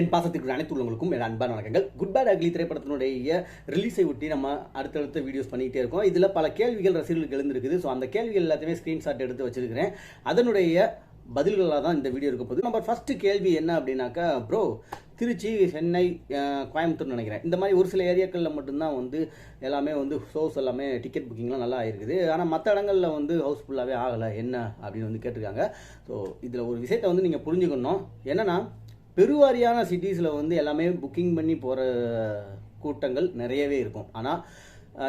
என் பாசத்திற்கு அனைத்து உள்ளவங்களுக்கும் என் அன்பான வணக்கங்கள். குட் பேட் அக்லி திரைப்படத்தினுடைய ரிலீஸை ஒட்டி நம்ம அடுத்தடுத்த வீடியோஸ் பண்ணிக்கிட்டே இருக்கோம். இதில் பல கேள்விகள் ரசிகர்களுக்கு எழுந்திருக்குது. ஸோ அந்த கேள்விகள் எல்லாத்தையுமே ஸ்க்ரீன்ஷாட் எடுத்து வச்சிருக்கிறேன். அதனுடைய பதில்களாக தான் இந்த வீடியோ இருக்க போகுது. நம்ம ஃபஸ்ட்டு கேள்வி என்ன அப்படின்னாக்கா ப்ரோ திருச்சி சென்னை கோயம்புத்தூர்னு கோயம்புத்தூர் நினைக்கிறேன். இந்த மாதிரி ஒரு சில ஏரியாக்களில் மட்டும்தான் வந்து எல்லாமே வந்து ஷோஸ் எல்லாமே டிக்கெட் புக்கிங்லாம் நல்லா ஆயிருக்குது ஆனால் மற்ற இடங்களில் வந்து ஹவுஸ்ஃபுல்லாகவே ஆகலை. என்ன அப்படின்னு வந்து கேட்டிருக்காங்க. ஸோ இதில் ஒரு விஷயத்தை வந்து நீங்கள் புரிஞ்சுக்கணும். என்னன்னா பெருவாரியான சிட்டிஸில் வந்து எல்லாமே புக்கிங் பண்ணி போகிற கூட்டங்கள் நிறையவே இருக்கும். ஆனால்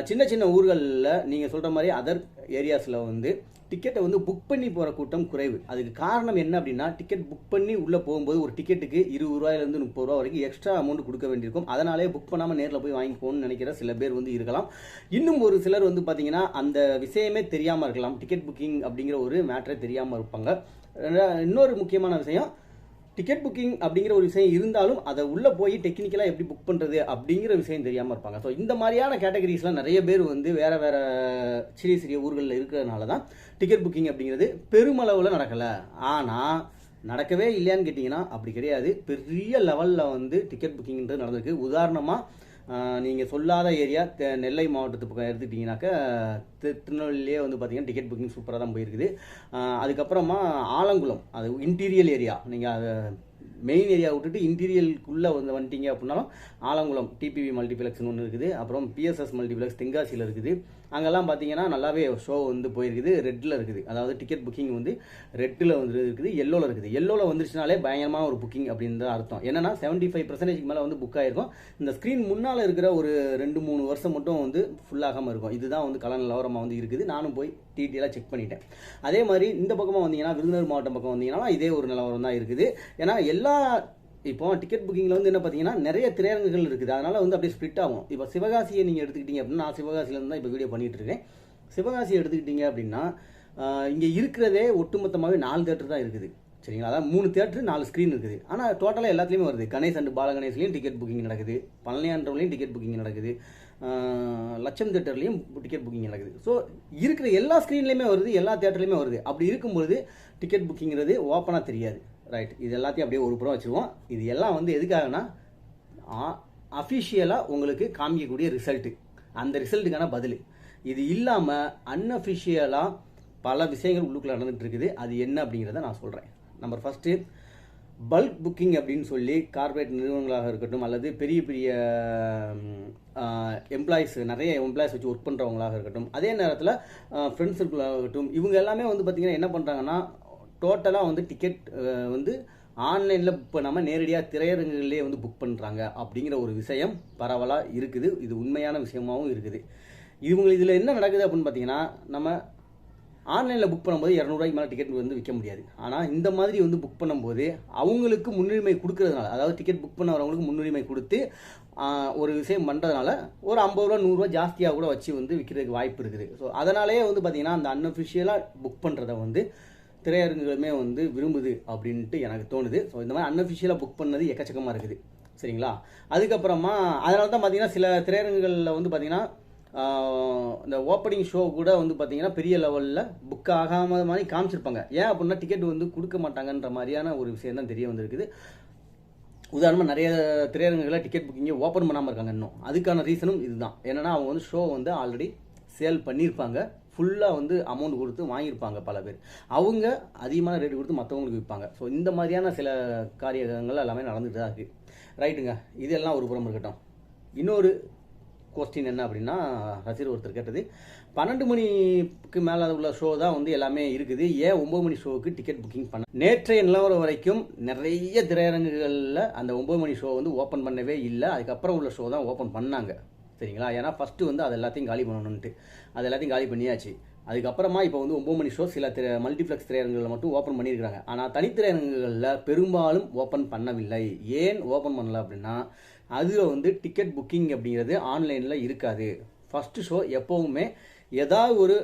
சின்ன சின்ன ஊர்களில் நீங்கள் சொல்கிற மாதிரி அதர் ஏரியாஸில் வந்து டிக்கெட்டை வந்து புக் பண்ணி போகிற கூட்டம் குறைவு. அதுக்கு காரணம் என்ன அப்படின்னா டிக்கெட் புக் பண்ணி உள்ளே போகும்போது ஒரு டிக்கெட்டுக்கு இருபது ரூபாயிலேருந்து முப்பது ரூபா வரைக்கும் எக்ஸ்ட்ரா அமௌண்ட் கொடுக்க வேண்டியிருக்கும். அதனாலே புக் பண்ணாமல் நேரில் போய் வாங்கிக்கோன்னு நினைக்கிற சில பேர் வந்து இருக்கலாம். இன்னும் ஒரு சிலர் வந்து பார்த்தீங்கன்னா அந்த விஷயமே தெரியாமல் இருக்கலாம். டிக்கெட் புக்கிங் அப்படிங்கிற ஒரு மேட்டரே தெரியாமல் இருப்பாங்க. இன்னொரு முக்கியமான விஷயம் டிக்கெட் புக்கிங் அப்படிங்கிற ஒரு விஷயம் இருந்தாலும் அதை உள்ளே போய் டெக்னிக்கலாக எப்படி புக் பண்ணுறது அப்படிங்கிற விஷயம் தெரியாமல் இருப்பாங்க. ஸோ இந்த மாதிரியான கேட்டகரிஸ்லாம் நிறைய பேர் வந்து வேறு வேறு சிறிய சிறிய ஊர்களில் இருக்கிறதுனால தான் டிக்கெட் புக்கிங் அப்படிங்கிறது பெருமளவில் நடக்கலை. ஆனால் நடக்கவே இல்லையான்னு கேட்டிங்கன்னா அப்படி கிடையாது. பெரிய லெவலில் வந்து டிக்கெட் புக்கிங்ன்றது நடந்திருக்கு. உதாரணமாக நீங்கள் சொல்லாத ஏரியா நெல்லை மாவட்டத்து பக்கம் எடுத்துக்கிட்டிங்கனாக்கா திரு- திருநெல்வேலியே வந்து பார்த்தீங்கன்னா டிக்கெட் புக்கிங் சூப்பராக தான் போயிருக்குது. அதுக்கப்புறமா ஆலங்குளம் அது இன்டீரியல் ஏரியா நீங்கள் அதை மெயின் ஏரியா விட்டுட்டு இன்டீரியலுக்குள்ளே வந்து வந்துட்டீங்க அப்படின்னாலும் ஆலங்குளம் டிபிவி மல்டிப்ளெக்ஸ்னு ஒன்று இருக்குது. அப்புறம் பிஎஸ்எஸ் மல்டிப்ளெக்ஸ் தென்காசியில் இருக்குது. அங்கெல்லாம் பார்த்தீங்கன்னா நல்லாவே ஷோ வந்து போயிருக்குது. ரெட்டில் இருக்குது. அதாவது டிக்கெட் புக்கிங் வந்து ரெட்டில் வந்து இருக்குது. எல்லோவில் இருக்குது. எல்லோவில் வந்துருச்சுனாலே பயங்கரமான ஒரு புக்கிங் அப்படின்னு தான் அர்த்தம். என்னன்னா செவன்ட்டி ஃபைவ் பர்சன்டேஜ்க்கு மேலே வந்து புக் ஆயிருக்கும். இந்த ஸ்க்ரீன் முன்னால் இருக்கிற ஒரு ரெண்டு மூணு வருஷம் மட்டும் வந்து ஃபுல்லாகாமல் இருக்கும். இதுதான் வந்து கலன் நிலவரமாக வந்து இருக்குது. நானும் போய் டீட்டெயிலாக செக் பண்ணிட்டேன். அதே மாதிரி இந்த பக்கமாக வந்தீங்கன்னா விருதுநகர் மாவட்டம் பக்கம் வந்தீங்கன்னா இதே ஒரு நிலவரம் தான் இருக்குது. ஏன்னா எல்லா இப்போ டிக்கெட் புக்கிங்கில் வந்து என்ன பார்த்தீங்கன்னா நிறைய திரையரங்குகள் இருக்குது. அதனால் வந்து அப்படியே ஸ்ப்ளிட் ஆகும். இப்போ சிவகாசியை நீங்கள் எடுத்துக்கிட்டீங்க அப்படின்னா நான் சிவகாசியிலேருந்து தான் இப்போ வீடியோ பண்ணிகிட்டு இருக்கேன். சிவகாசியை எடுத்துக்கிட்டீங்க அப்படின்னா இங்கே இருக்கிறதே ஒட்டுமொத்தமாகவே நாலு தேட்டர் தான் இருக்குது. சரிங்களா? அதான் மூணு தேட்டர் நாலு ஸ்க்ரீன் இருக்குது. ஆனால் டோட்டலாக எல்லாத்துலேயுமே வருது. கணேஷ் அண்ட் பாலகணேஷ்லேயும் டிக்கெட் புக்கிங் நடக்குது. பழனியான்றவங்களையும் டிக்கெட் புக்கிங் நடக்குது. லட்சம் தேட்டர்லேயும் டிக்கெட் புக்கிங் நடக்குது. ஸோ இருக்கிற எல்லா ஸ்க்ரீன்லேயுமே வருது எல்லா தேட்டர்லையுமே வருது. அப்படி இருக்கும்பொழுது டிக்கெட் புக்கிங்கிறது ஓப்பனாக தெரியாது. ரைட் இது எல்லாத்தையும் அப்படியே ஒரு புறம் வச்சுருவோம். இது எல்லாம் வந்து எதுக்காகனா அஃபிஷியலாக உங்களுக்கு காமிக்கக்கூடிய ரிசல்ட்டு அந்த ரிசல்ட்டுக்கான பதில். இது இல்லாமல் அன்அஃபிஷியலாக பல விஷயங்கள் உள்ளுக்குள்ள நடந்துகிட்டு இருக்குது. அது என்ன அப்படிங்கிறத நான் சொல்கிறேன் நம்பர் ஃபஸ்ட்டு பல்க் புக்கிங் அப்படின்னு சொல்லி கார்ப்பரேட் நிறுவனங்களாக இருக்கட்டும் அல்லது பெரிய பெரிய எம்ப்ளாயிஸ் நிறைய எம்ப்ளாயிஸ் வச்சு ஒர்க் பண்ணுறவங்களாக இருக்கட்டும் அதே நேரத்தில் ஃப்ரெண்ட்ஸ் இருக்கட்டும் இவங்க எல்லாமே வந்து பார்த்திங்கன்னா என்ன பண்ணுறாங்கன்னா டோட்டலாக வந்து டிக்கெட் வந்து ஆன்லைனில் புக் பண்ணாமல் நேரடியாக திரையரங்குகளிலே வந்து புக் பண்ணுறாங்க அப்படிங்கிற ஒரு விஷயம் பரவலாக இருக்குது. இது உண்மையான விஷயமாகவும் இருக்குது. இவங்க இதில் என்ன நடக்குது அப்படின்னு பார்த்தீங்கன்னா நம்ம ஆன்லைனில் புக் பண்ணும்போது இரநூறுவாய்க்கு மேலே டிக்கெட் வந்து விற்க முடியாது. ஆனால் இந்த மாதிரி வந்து புக் பண்ணும்போது அவங்களுக்கு முன்னுரிமை கொடுக்கறதுனால அதாவது டிக்கெட் புக் பண்ண வரவங்களுக்கு முன்னுரிமை கொடுத்து ஒரு விஷயம் பண்ணுறதுனால ஒரு ஐம்பது ரூபா நூறுரூவா ஜாஸ்தியாக கூட வச்சு வந்து விற்கிறதுக்கு வாய்ப்பு இருக்குது. ஸோ அதனாலேயே வந்து பார்த்திங்கன்னா அந்த அன்அஃபிஷியலாக புக் பண்ணுறத வந்து திரையரங்குகளுமே வந்து விரும்புது அப்படின்ட்டு எனக்கு தோணுது. ஸோ இந்த மாதிரி அன்அஃபிஷியலாக புக் பண்ணது எக்கச்சக்கமாக இருக்குது. சரிங்களா? அதுக்கப்புறமா அதனால தான் பார்த்தீங்கன்னா சில திரையரங்குகளில் வந்து பார்த்திங்கன்னா இந்த ஓப்பனிங் ஷோ கூட வந்து பார்த்தீங்கன்னா பெரிய லெவலில் புக் ஆகாம மாதிரி காமிச்சிருப்பாங்க. ஏன் அப்படின்னா டிக்கெட் வந்து கொடுக்க மாட்டாங்கன்ற மாதிரியான ஒரு விஷயம் தான் தெரிய வந்திருக்குது. உதாரணமாக நிறைய திரையரங்குகளில் டிக்கெட் புக்கிங்கை ஓப்பன் பண்ணாமல் இருக்காங்க இன்னும். அதுக்கான ரீசனும் இதுதான். என்னென்னா அவங்க வந்து ஷோ வந்து ஆல்ரெடி சேல் பண்ணியிருப்பாங்க. ஃபுல்லாக வந்து அமௌண்ட் கொடுத்து வாங்கியிருப்பாங்க பல பேர். அவங்க அதிகமான ரேட் கொடுத்து மற்றவங்களுக்கு விற்பாங்க ஸோ இந்த மாதிரியான சில காரியங்கள் எல்லாமே நடந்துட்டு தான் இருக்குது ரைட்டுங்க இதெல்லாம் ஒரு புறம் இருக்கட்டும். இன்னொரு கொஸ்டின் என்ன அப்படின்னா ரசிகர் ஒருத்தர் கேட்டது பன்னெண்டு மணிக்கு மேலே உள்ள ஷோ தான் வந்து எல்லாமே இருக்குது. ஏன் ஒம்பது மணி ஷோவுக்கு டிக்கெட் புக்கிங் பண்ண? நேற்றைய நிலவரம் வரைக்கும் நிறைய திரையரங்குகளில் அந்த ஒம்பது மணி ஷோ வந்து ஓப்பன் பண்ணவே இல்லை. அதுக்கப்புறம் உள்ள ஷோ தான் ஓப்பன் பண்ணாங்க. சரிங்களா? ஏன்னா ஃபஸ்ட்டு வந்து அது எல்லாத்தையும் காலி பண்ணணுன்ட்டு அது எல்லாத்தையும் காலி பண்ணியாச்சு. அதுக்கப்புறமா இப்போ வந்து ஒம்பது மணி ஷோ சில திரை மல்டிப்ளெக்ஸ் திரையரங்குகளை மட்டும் ஓப்பன் பண்ணியிருக்காங்க ஆனால் தனித்திரையரங்குகளில் பெரும்பாலும் ஓப்பன் பண்ணவில்லை. ஏன் ஓப்பன் பண்ணல அப்படின்னா அதில் வந்து டிக்கெட் புக்கிங் அப்படிங்கிறது ஆன்லைனில் இருக்காது. ஃபஸ்ட்டு ஷோ எப்போவுமே ஏதாவது ஒரு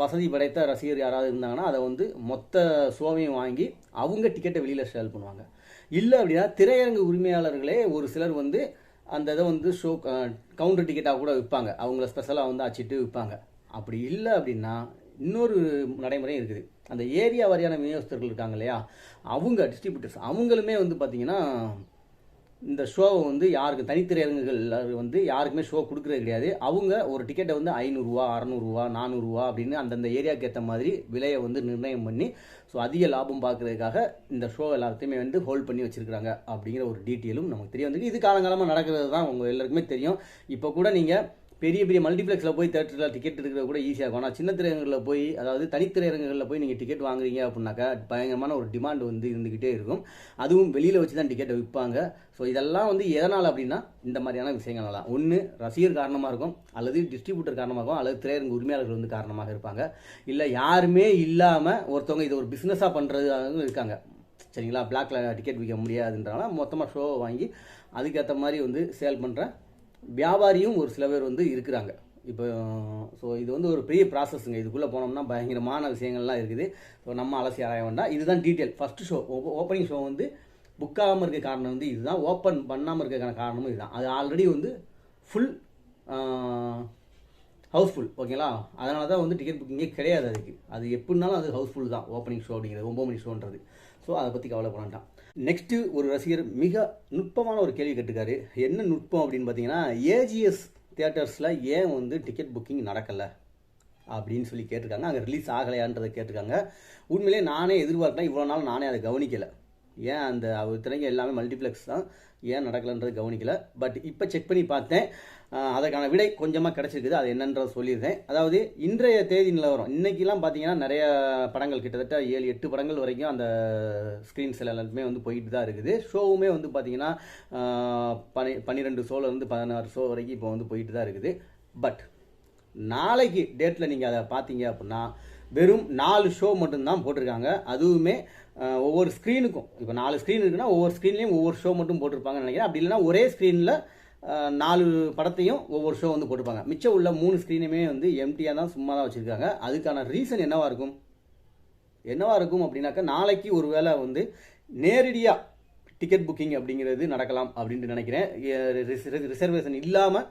வசதி படைத்த ரசிகர் யாராவது இருந்தாங்கன்னா அதை வந்து மொத்த ஷோவையும் வாங்கி அவங்க டிக்கெட்டை வெளியில் சேல் பண்ணுவாங்க. இல்லை அப்படின்னா திரையரங்கு உரிமையாளர்களே ஒரு சிலர் வந்து அந்த இதை வந்து ஷோ கவுண்டர் டிக்கெட்டாக கூட விற்பாங்க. அவங்கள ஸ்பெஷலாக வந்து அச்சிட்டு விற்பாங்க. அப்படி இல்லை அப்படின்னா இன்னொரு நடைமுறையும் இருக்குது. அந்த ஏரியா வாரியான விநியோகஸ்தர்கள் இருக்காங்க இல்லையா? அவங்க டிஸ்ட்ரிபியூட்டர்ஸ் அவங்களுமே வந்து பார்த்திங்கன்னா இந்த ஷோவை வந்து யாருக்கு தனித்திரையரங்குகள் வந்து யாருக்குமே ஷோ கொடுக்குறது கிடையாது. அவங்க ஒரு டிக்கெட்டை வந்து ஐநூறுரூவா அறநூறுவா நானூறுரூவா அப்படின்னு அந்தந்த ஏரியாவுக்கு ஏற்ற மாதிரி விலையை வந்து நிர்ணயம் பண்ணி ஸோ அதிக லாபம் பார்க்குறதுக்காக இந்த ஷோ எல்லாத்தையுமே வந்து ஹோல்ட் பண்ணி வச்சிருக்காங்க அப்படிங்கிற ஒரு டீட்டெயிலும் நமக்கு தெரிய வந்திருக்கு. இது காலங்காலமாக நடக்கிறது தான் உங்கள் எல்லாருக்குமே தெரியும். இப்போ கூட நீங்கள் பெரிய பெரிய மல்டிப்ளெக்ஸில் போய் தேட்டரில் டிக்கெட் எடுக்கிறது கூட ஈஸியாக இருக்கும். ஆனால் சின்ன திரையரங்குகளில் போய் அதாவது தனித்திரையரங்குகளில் போய் நீங்கள் டிக்கெட் வாங்குறீங்க அப்படின்னாக்கா பயங்கரமான ஒரு டிமாண்ட் வந்து இருந்துக்கிட்டே இருக்கும். அதுவும் வெளியில் வச்சு தான் டிக்கெட்டை விற்பாங்க. ஸோ இதெல்லாம் வந்து எதனால் அப்படின்னா இந்த மாதிரியான விஷயங்கள்லாம் ஒன்று ரசிகர் காரணமாக இருக்கும் அல்லது டிஸ்ட்ரிபியூட்டர் காரணமாக இருக்கும் அல்லது திரையரங்கு உரிமையாளர்கள் வந்து காரணமாக இருப்பாங்க. இல்லை யாருமே இல்லாமல் ஒருத்தவங்க இதை ஒரு பிஸ்னஸாக பண்ணுறது இருக்காங்க. சரிங்களா? பிளாக்ல டிக்கெட் விற்க முடியாதுன்றனால மொத்தமாக ஷோவை வாங்கி அதுக்கேற்ற மாதிரி வந்து சேல் பண்ணுற வியாபாரியும் ஒரு சில பேர் வந்து இருக்கிறாங்க. இப்போ ஸோ இது வந்து ஒரு பெரிய ப்ராசஸ்ங்க இதுக்குள்ளே போனோம்னா பயங்கரமான விஷயங்கள்லாம் இருக்குது. ஸோ நம்ம அலசி ஆராய வேண்டாம். இதுதான் detail first show opening show வந்து புக்காகாமல் இருக்க காரணம் வந்து இதுதான். ஓப்பன் பண்ணாமல் இருக்க காரணமும் இதுதான். அது ஆல்ரெடி வந்து ஃபுல் ஹவுஸ்ஃபுல் ஓகேங்களா அதனால தான் வந்து டிக்கெட் புக்கிங்கே கிடையாது அதுக்கு. அது எப்படினாலும் அது ஹவுஸ்ஃபுல் தான். ஓப்பனிங் ஷோ அப்படிங்கிறது ஒம்பது மணி ஷோன்றது ஸோ அதை பற்றி கவலைப்பட வேண்டாம். நெக்ஸ்ட்டு ஒரு ரசிகர் மிக நுட்பமான ஒரு கேள்வி கேட்டிருக்காரு. என்ன நுட்பம் அப்படின்னு பார்த்தீங்கன்னா ஏஜிஎஸ் தியேட்டர்ஸில் ஏன் வந்து டிக்கெட் புக்கிங் நடக்கலை? அப்படின்னு சொல்லி கேட்டிருக்காங்க. அங்கே ரிலீஸ் ஆகலையான்றதை கேட்டிருக்காங்க. உண்மையிலே நானே எதிர்பார்க்கல. இவ்வளோ நாள் நானே அதை கவனிக்கலை. ஏன் அந்த அவர் திறங்க எல்லாமே மல்டிப்ளெக்ஸ் தான். ஏன் நடக்கலைன்றது கவனிக்கல. பட் இப்போ செக் பண்ணி பார்த்தேன். அதற்கான விடை கொஞ்சமாக கிடச்சிருக்குது. அது என்னன்றதை சொல்லியிருந்தேன். அதாவது இன்றைய தேதி நிலவரம். இன்றைக்கெலாம் பார்த்தீங்கன்னா நிறைய படங்கள் கிட்டத்தட்ட ஏழு எட்டு படங்கள் வரைக்கும் அந்த ஸ்க்ரீன்ஸில் எல்லாத்துமே வந்து போயிட்டு தான் இருக்குது. ஷோவுமே வந்து பார்த்தீங்கன்னா பனி பன்னிரெண்டு ஷோலேருந்து பதினாறு ஷோ வரைக்கும் இப்போ வந்து போயிட்டு தான் இருக்குது. பட் நாளைக்கு டேட்டில் நீங்கள் அதை பார்த்தீங்க அப்படின்னா வெறும் நாலு ஷோ மட்டும்தான் போட்டிருக்காங்க. அதுவுமே ஒவ்வொரு ஸ்க்ரீனுக்கும் இப்போ நாலு ஸ்க்ரீன் இருக்குன்னா ஒவ்வொரு ஸ்க்ரீன்லேயும் ஒவ்வொரு ஷோ மட்டும் போட்டிருப்பாங்கன்னு நினைக்கிறேன். அப்படி இல்லைனா ஒரே ஸ்க்ரீனில் நாலு படத்தையும் ஒவ்வொரு ஷோ வந்து போட்டிருப்பாங்க. மிச்சம் உள்ள மூணு ஸ்க்ரீனுமே வந்து எம்டியாக தான் சும்மா தான் வச்சுருக்காங்க. அதுக்கான ரீசன் என்னவாக இருக்கும்? என்னவாக இருக்கும் அப்படின்னாக்கா நாளைக்கு ஒரு வேளை வந்து நேரடியாக டிக்கெட் புக்கிங் அப்படிங்கிறது நடக்கலாம் அப்படின்ட்டு நினைக்கிறேன். ரிசர்வேஷன் இல்லாமல்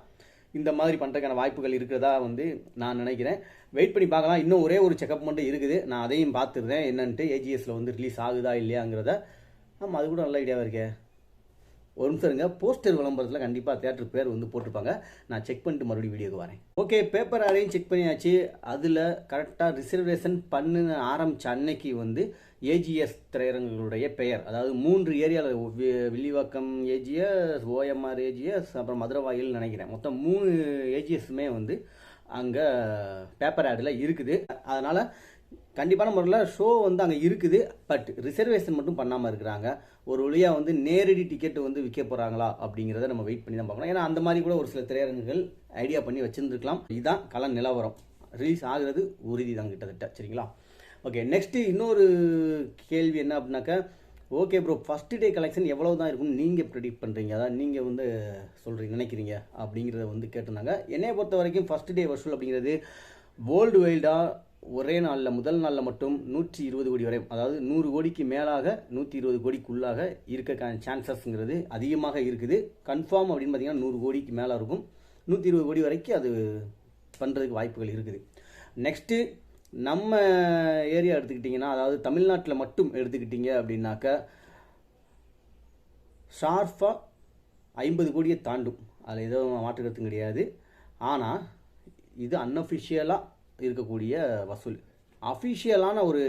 இந்த மாதிரி பண்ணுறதுக்கான வாய்ப்புகள் இருக்கிறதா வந்து நான் நினைக்கிறேன். வெயிட் பண்ணி பார்க்கலாம். இன்னும் ஒரே ஒரு செக்அப் மட்டும் இருக்குது. நான் அதையும் பார்த்துருந்தேன் என்னன்ட்டு ஏஜிஎஸில் வந்து ரிலீஸ் ஆகுதா இல்லையாங்கிறத. ஆமாம் அது கூட நல்ல ஐடியாவாக இருக்கே. ஒரு நிமிஷம் இருங்க. போஸ்டர் விளம்பரத்தில் கண்டிப்பாக தேட்டர் பேர் வந்து போட்டிருப்பாங்க. நான் செக் பண்ணிட்டு மறுபடியும் வீடியோக்கு வரேன். ஓகே பேப்பர் ஆடையும் செக் பண்ணியாச்சு. அதில் கரெக்டாக ரிசர்வேஷன் பண்ணு ஆரம்பித்த அன்னைக்கு வந்து ஏஜிஎஸ் திரையரங்குகளுடைய பெயர். அதாவது மூன்று ஏரியாவில் வில்லிவாக்கம் ஏஜிஎஸ் ஓஎம்ஆர் ஏஜிஎஸ் அப்புறம் மதுரவாயில் நினைக்கிறேன். மொத்தம் மூணு ஏஜிஎஸ்மே வந்து அங்கே பேப்பர் ஆடில் இருக்குது. அதனால் கண்டிப்பான முறையில் ஷோ வந்து அங்கே இருக்குது. பட் ரிசர்வேஷன் மட்டும் பண்ணாமல் இருக்கிறாங்க. ஒரு வழியாக வந்து நேரடி டிக்கெட் வந்து விற்க போகிறாங்களா அப்படிங்கிறத நம்ம வெயிட் பண்ணி தான் பார்க்கணும். ஏன்னா அந்த மாதிரி கூட ஒரு சில திரையரங்குகள் ஐடியா பண்ணி வச்சுருந்துருக்கலாம். இதுதான் கலன் நிலவரம். ரிலீஸ் ஆகிறது உறுதி தான் கிட்டத்தட்ட. சரிங்களா? ஓகே நெக்ஸ்ட்டு இன்னொரு கேள்வி என்ன அப்படின்னாக்கா okay bro first day collection எவ்வளோ தான் இருக்கும்னு நீங்கள் ப்ரெடிக்ட் பண்ணுறீங்க அதான் நீங்கள் வந்து சொல்கிறீங்க நினைக்கிறீங்க அப்படிங்கிறத வந்து கேட்டிருந்தாங்க. என்னை பொறுத்த வரைக்கும் ஃபஸ்ட்டு டே வசூல் அப்படிங்கிறது வேர்ல்டு வைல்டாக ஒரே நாளில் முதல் நாளில் மட்டும் நூற்றி இருபது கோடி வரை அதாவது நூறு கோடிக்கு மேலாக நூற்றி இருபது கோடிக்குள்ளாக இருக்கக்கான சான்சஸ்ங்கிறது அதிகமாக இருக்குது. கன்ஃபார்ம் அப்படின்னு பார்த்தீங்கன்னா நூறு கோடிக்கு மேலே இருக்கும். நூற்றி இருபது கோடி வரைக்கும் அது பண்ணுறதுக்கு வாய்ப்புகள் இருக்குது. நெக்ஸ்ட்டு நம்ம ஏரியா எடுத்துக்கிட்டிங்கன்னா அதாவது தமிழ்நாட்டில் மட்டும் எடுத்துக்கிட்டிங்க அப்படின்னாக்க ஷார்ஃபாக ஐம்பது கோடியை தாண்டும். அதில் எதுவும் மாற்று கிடையாது. ஆனால் இது அன்அஃபிஷியலாக இருக்கக்கூடிய வசூல். அஃபிஷியலான ஒரு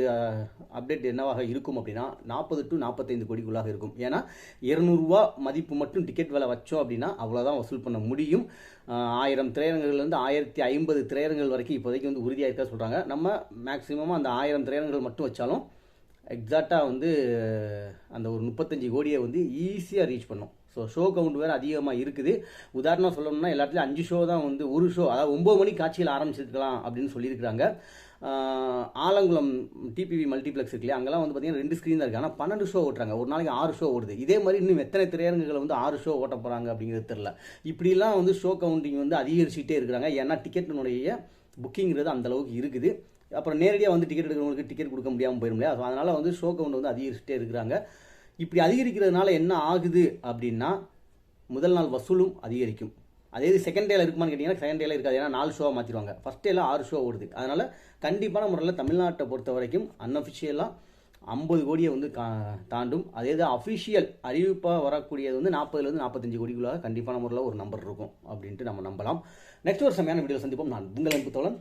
அப்டேட் என்னவாக இருக்கும் அப்படின்னா நாற்பது டு நாற்பத்தைந்து கோடிக்குள்ளாக இருக்கும். ஏன்னா இருநூறுவா மதிப்பு மட்டும் டிக்கெட் விலை வச்சோம் அப்படின்னா அவ்வளோதான் வசூல் பண்ண முடியும். ஆயிரம் திரையரங்குகள்லேருந்து ஆயிரத்தி ஐம்பது திரையரங்குகள் வரைக்கும் இப்போதைக்கு வந்து உறுதியாக இருக்க சொல்கிறாங்க நம்ம மேக்ஸிமமாக அந்த ஆயிரம் திரையரங்குகள் மட்டும் வச்சாலும் எக்ஸாக்டாக வந்து அந்த ஒரு முப்பத்தஞ்சு கோடியை வந்து ஈஸியாக ரீச் பண்ணும். ஸோ ஷோ கவுண்ட் வேறு அதிகமாக இருக்குது. உதாரணம் சொல்லணும்னா எல்லாத்துலேயும் அஞ்சு ஷோ தான் வந்து ஒரு ஷோ அதாவது ஒம்பது மணி காட்சியில் ஆரம்பிச்சிருக்கலாம் அப்படின்னு சொல்லியிருக்கிறாங்க. ஆலங்குளம் டிபிவி மல்டிப்ளெக்ஸ் இருக்குல்லையா அங்கெல்லாம் வந்து பார்த்தீங்கன்னா ரெண்டு ஸ்க்ரீன் தான் இருக்குது ஆனால் பன்னெண்டு ஷோ ஓட்டுறாங்க. ஒரு நாளைக்கு ஆறு ஷோ ஓடுது. இதே மாதிரி இன்னும் எத்தனை திரையரங்குகளை வந்து ஆறு ஷோ ஓட்ட போகிறாங்க அப்படிங்கிறது தெரில இப்படிலாம் வந்து ஷோ கவுண்டிங் வந்து அதிகரிச்சுட்டே இருக்கிறாங்க. ஏன்னா டிக்கெட்டினுடைய புக்கிங்கிறது அந்த அளவுக்கு இருக்குது. அப்புறம் நேரடியாக வந்து டிக்கெட் எடுக்கிறவங்களுக்கு டிக்கெட் கொடுக்க முடியாமல் போயிடும் இல்லையா? ஸோ அதனால் வந்து ஷோ கவுண்ட் வந்து அதிகரிச்சுட்டே இருக்கிறாங்க. இப்படி அதிகரிக்கிறதுனால என்ன ஆகுது அப்படின்னா முதல் நாள் வசூலும் அதிகரிக்கும். அதே இது செகண்ட் டேல இருக்குமான்னு கேட்டிங்கன்னா செகண்ட் டேல இருக்காது. ஏன்னா நாலு ஷோவாக மாற்றிடுவாங்க ஃபஸ்ட் டேல ஆறு ஷோ ஓடுது. அதனால் கண்டிப்பான முறையில் தமிழ்நாட்டை பொறுத்த வரைக்கும் அன்அஃபிஷியலாக ஐம்பது கோடியை வந்து கா தாண்டும். அதே இது அஃபிஷியல் அறிவிப்பாக வரக்கூடியது வந்து நாற்பதுலேருந்து நாற்பத்தஞ்சு கோடிக்குள்ளாக கண்டிப்பான முறையில் ஒரு நம்பர் இருக்கும் அப்படின்ட்டு நம்ம நம்பலாம். நெக்ஸ்ட் ஒரு செம்மையான வீடியோ சந்திப்போம். நான் உங்கள் அன்பு தோழன்.